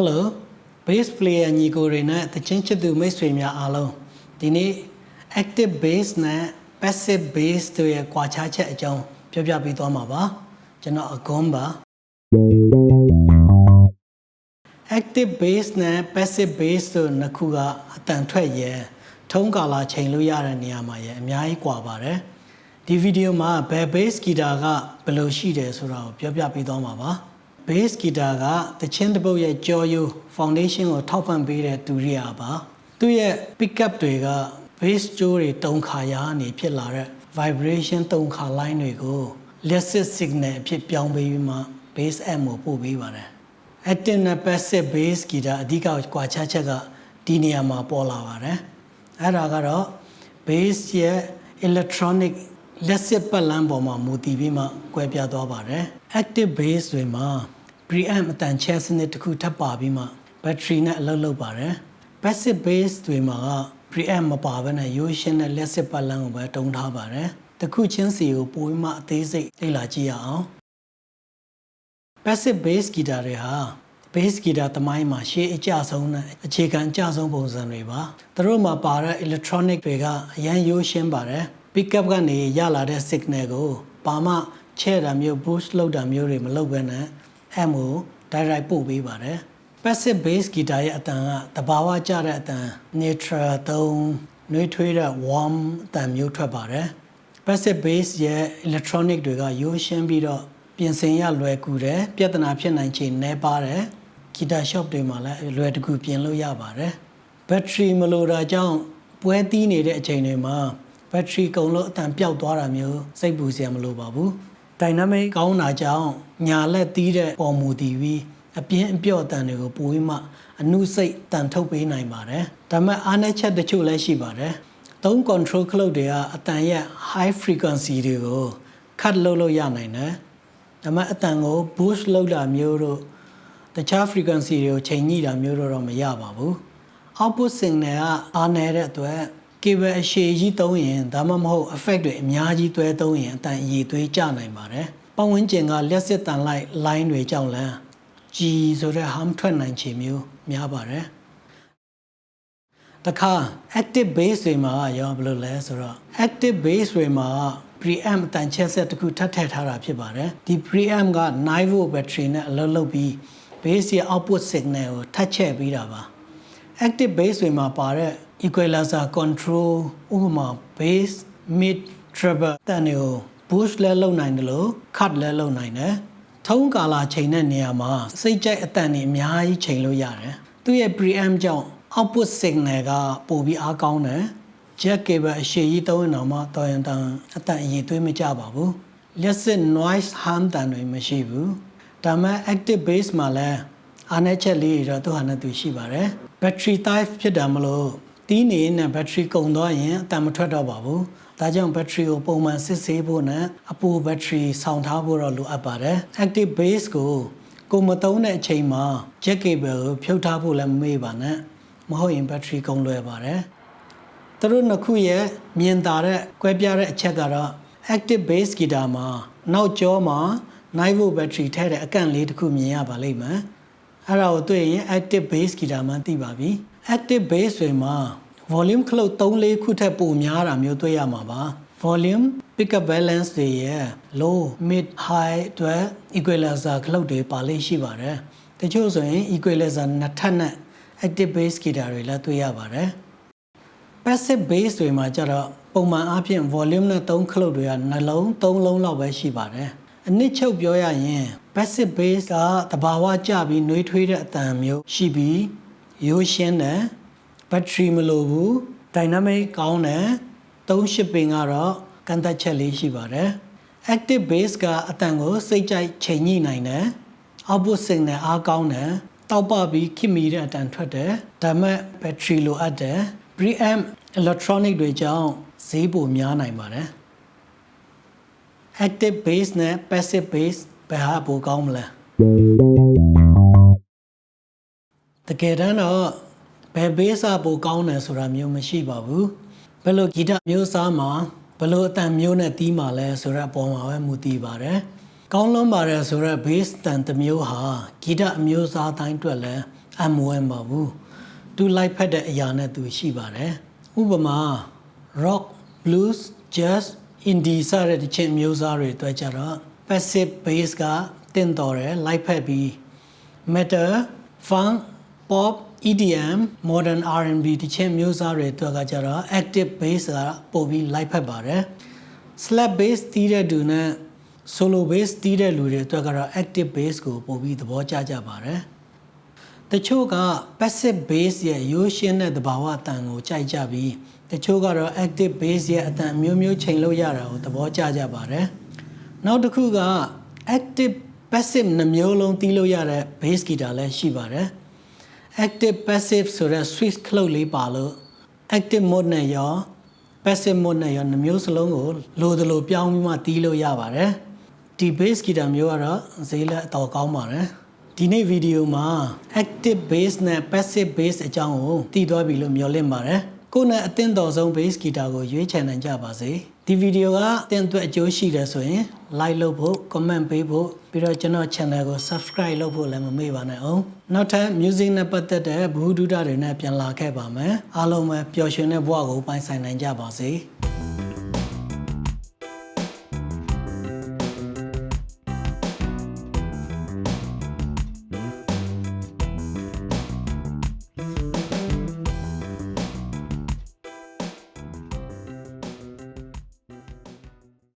Hello bass player ညီကိုတွေနဲ့တချင်းချစ်သူမိတ်ဆွေများအားလုံးဒီနေ့ active bass နဲ့ passive bass တို့ရဲ့ကွာခြားချက်အကြောင်းပြောပြပေးသွားမှာပါကျွန်တော်အကွန်ပါ active bass နဲ့ passive bass တို့နှစ်ခုကအတန်ထွက်ရဲထုံးကာလာချိန်လို့ရတဲ့နေရာမှာရဲအများကြီးကွာပါတယ်ဒီဗီဒီယိုမှာဘယ် bass guitar ကဘယ်လိုရှိတယ်ဆိုတာကိုပြောပြပေးသွားမှာပါ bass guitar ကတချင်းတစ်ပုတ်ရဲ့ကြောရိုး foundation ကိုထောက်ပံ့ပေးတဲ့ဒူရိယာပါသူ့ရဲ့ pickup တွေက bass ကြိုးတွေတုံခါရာကနေဖြစ်လာတဲ့ vibration တုံခါ line တွေကို lesson signal အဖြစ်ပြောင်းပေးပြီးမှ bass amp ကိုပို့ပေးပါတယ် active နဲ့ passive bass guitar အဓိကကွာခြားချက်ကဒီနေရာမှာပေါ်လာပါတယ်အဲ့ဒါကတော့ bass ရဲ့ electronic လက်စစ်ပတ်လမ်းပေါ်မှာမူတည်ပြီးမှကွဲပြားသွားပါတယ် active bass တွေမှာ preamp အတန်ချဲစနစ်တစ်ခုထပ်ပါပြီးမှ battery နဲ့အလုပ်လုပ်ပါတယ် passive bass တွေမှာက preamp မပါဘဲနဲ့ရိုးရှင်းတဲ့လက်စစ်ပတ်လမ်းကိုပဲတုံးထားပါတယ်တစ်ခုချင်းစီကိုပိုပြီးမှအသေးစိတ်လေ့လာကြည့်ရအောင် passive bass guitar တွေဟာ bass guitar သမိုင်းမှာရှေးအကျဆုံးနဲ့အခြေခံအကျဆုံးပုံစံတွေပါသူတို့မှာပါတဲ့ electronic တွေကအရန်ရိုးရှင်းပါတယ် pickup ကနေရလာတဲ့ signal ကိုပါမချဲ့တာမျိုး boost လုပ်တာမျိုးတွေမလုပ်ဘဲနဲ့ amp ကို direct ပို့ပေးပါတယ် passive bass guitar ရဲ့အတန်ကတဘာဝကျတဲ့အတန် neutral သုံးနှွေးထွေးတဲ့ warm အတန်မျိုးထွက်ပါတယ် passive bass ရဲ့ electronic တွေကရိုးရှင်းပြီးတော့ပြင်ဆင်ရလွယ်ကူတယ်ပြဿနာဖြစ်နိုင်ခြေနည်းပါတယ် guitar shop တွေမှာလည်းလွယ်တကူပြင်လို့ရပါတယ် battery မလိုတာကြောင့်ပွဲတီးနေတဲ့အချိန်တွေမှာ battery ကုန်လို့အတန်ပျောက်သွားတာမျိုးစိတ်ပူစရာမလိုပါဘူး dynamic ကောင်းတာကြောင့်ညာလက်တီးတဲ့ပုံမူတည်ပြီးအပြင်းအပြော့အတန်တွေကိုပိုပြီးမှအနုစိတ်တန်ထုတ်ပေးနိုင်ပါတယ်ဒါပေမဲ့အားနည်းချက်တချို့လည်းရှိပါတယ်သုံး control clock တွေကအတန်ရဲ့ high frequency တွေကို cut လုပ်လို့ရနိုင်တယ်ဒါပေမဲ့အတန်ကို boost လုပ်တာမျိုးတို့တခြား frequency တွေကိုချိန်ညှိတာမျိုးတို့တော့မရပါဘူး output signal ကအားနည်းတဲ့အတွက် cable အရှည်ကြီးသုံးရင်ဒါမှမဟုတ် effect တွေအများကြီးတွဲသုံးရင်အတန်အည်သွေးကျနိုင်ပါတယ်ပတ်ဝန်းကျင်ကလက်စစ်တန်လိုက် line တွေကြောင့်လည်းကြီးဆိုတဲ့ harm ထွက်နိုင်ခြေမျိုးများပါတယ်တခါ active base တွေမှာရောဘယ်လိုလဲဆိုတော့ active base တွေမှာ preamp အတန်ချက်ဆက်တစ်ခုထပ်ထည့်ထားတာဖြစ်ပါတယ်ဒီ preamp က 9 volt battery နဲ့အလုပ်လုပ်ပြီး base ရဲ့ output signal ကိုထပ်ချက်ပေးတာပါ active base တွေမှာပါတဲ့ equalizer control ဥပမာ bass mid treble တန်တွေကို boost လဲလုပ်နိုင်တယ်လို့ cut လဲလုပ်နိုင်တယ်ထုံးကာလာချိန်တဲ့နေရာမှာစိတ်ကြိုက်အတန်တွေအများကြီးချိန်လို့ရတယ်သူ့ရဲ့ preamp ကြောင့် output signal ကပိုပြီးအားကောင်းတယ် jack cable အရှည်ကြီးသုံးရင်တော့မှတော်ရင်တန်အတန်အရင်သွေးမကြပါဘူးလက်စစ် noise harm တန်တွေမရှိဘူးဒါပေမဲ့ active base မှာလည်းအားနည်းချက်လေးတွေတော့သူဟာနဲ့သူရှိပါတယ် battery type ဖြစ်တာမလို့ တီးနေရင် battery ကုန်သွားရင်အတန်မထွက်တော့ပါဘူးဒါကြောင့် battery ကိုပုံမှန်စစ်ဆေးဖို့နဲ့အပူ battery ဆောင်းထားဖို့တော့လိုအပ်ပါတယ် active base ကိုကိုမသုံးတဲ့အချိန်မှာ jack cable ကိုဖြုတ်ထားဖို့လည်းမမေ့ပါနဲ့မဟုတ်ရင် battery ကုန်လွယ်ပါတယ်သူတို့နှစ်ခုရဲ့မြင်သာတဲ့ကွဲပြားတဲ့အချက်ကတော့ active base guitar မှာနောက်ကျောမှာ9 volt battery ထည့်တဲ့အကန့်လေးတစ်ခုမြင်ရပါလိမ့်မယ် အဲ့ဒါကိုတွေ့ရင် active bass guitar မှသိပါပြီ active bass တွေမှာ volume ခလုတ်3-4ခုထက်ပိုများတာမျိုးတွေ့ရမှာပါ volume pickup balance တွေရဲ့ low mid high အတွက် equalizer ခလုတ်တွေပါလေးရှိပါတယ်တချို့ဆိုရင် equalizer နှစ်ထပ်နဲ့ active bass guitar တွေလည်းတွေ့ရပါတယ် passive bass တွေမှာကျတော့ပုံမှန်အားဖြင့် volume နဲ့3ခလုတ်တွေကနှလုံး3လုံးလောက်ပဲရှိပါတယ် အနည်းချုပ်ပြောရရင် passive bass ကတဘာဝကျပြီးနှွေးထွေးတဲ့အတန်မျိုးရှိပြီးရိုးရှင်းတယ် battery မလိုဘူး dynamic ကောင်းတယ်38ပင်ကတော့ကန့်သက်ချက်လေးရှိပါတယ် active bass ကအတန်ကိုစိတ်ကြိုက်ချိန်ညှိနိုင်တယ် output signal အားကောင်းတယ်တောက်ပပြီးခင်မီတဲ့အတန်ထွက်တယ်ဒါပေမဲ့ battery လိုအပ်တယ် preamp electronic တွေကြောင့်ဈေးပိုများနိုင်ပါတယ် active bass နဲ့ passive bass ဘယ်ဟာပိုကောင်းမလဲတကယ်တမ်းတော့ဘယ် bass ကပိုကောင်းတယ်ဆိုတာမျိုးမရှိပါဘူးဘယ်လိုဂီတမျိုးစားမှာဘယ်လိုအတန်မျိုးနဲ့တီးမှာလဲဆိုတဲ့အပေါ်မှာပဲမူတည်ပါတယ်ကောင်းလွန်ပါတယ်ဆိုတော့ bass တန်တစ်မျိုးဟာဂီတအမျိုးအစားတိုင်းအတွက်လည်းအမွဲပါဘူးသူလိုက်ဖက်တဲ့အရာနဲ့သူရှိပါတယ်ဥပမာ rock blues jazz indie စတဲ့တခြင်းမျိုးစားတွေအတွက်ကြတော့ passive bass ကတင်တော်တယ်လိုက်ဖက်ပြီး metal funk pop EDM modern R&B တခြင်းမျိုးစားတွေအတွက်ကကြတော့ active bass ကပို့ပြီးလိုက်ဖက်ပါတယ် slap bass တီးတဲ့သူနဲ့ solo bass တီးတဲ့လူတွေအတွက်ကတော့ active bass ကိုပို့ပြီးသဘောကျကြပါတယ်တချို့က passive bass ရဲ့ရိုးရှင်းတဲ့သဘာဝအတန်ကိုကြိုက်ကြပြီး တချို့ကတော့ active bass ရဲ့အတန်အမျိုးမျိုးချိန်လို့ရတာကိုသဘောကျကြပါတယ်နောက်တစ်ခုက active passive နှမျိုးလုံးတီးလို့ရတဲ့ bass guitar လည်းရှိပါတယ် active passive ဆိုတဲ့ switch ခလုတ်လေးပါလို့ active mode နဲ့ရော passive mode နဲ့ရောနှမျိုးစလုံးကိုလိုသလိုပြောင်းပြီးမှတီးလို့ရပါတယ်ဒီ bass guitar မျိုးကတော့ဈေးလက်အတော်ကောင်းပါတယ်ဒီနေ့ဗီဒီယိုမှာ active bass နဲ့ passive bass အကြောင်းကိုသိသွားပြီလို့မျှော်လင့်ပါတယ် ကိုယ်နဲ့အသင့်တော်ဆုံး bass guitar ကိုရွေးချယ်နိုင်ကြပါစေဒီဗီဒီယိုကတင်အတွက်အကျိုးရှိတယ်ဆိုရင် like လုပ်ဖို့ comment ပေးဖို့ပြီးတော့ကျွန်တော် channel ကို subscribe လုပ်ဖို့လည်းမမေ့ပါနဲ့အောင်နောက်ထပ် music နဲ့ပတ်သက်တဲ့ဘ ഹു ဒုဒတွေနဲ့ပြန်လာခဲ့ပါမယ်အားလုံးပဲပျော်ရွှင်တဲ့ဘဝကိုပိုင်ဆိုင်နိုင်ကြပါစေ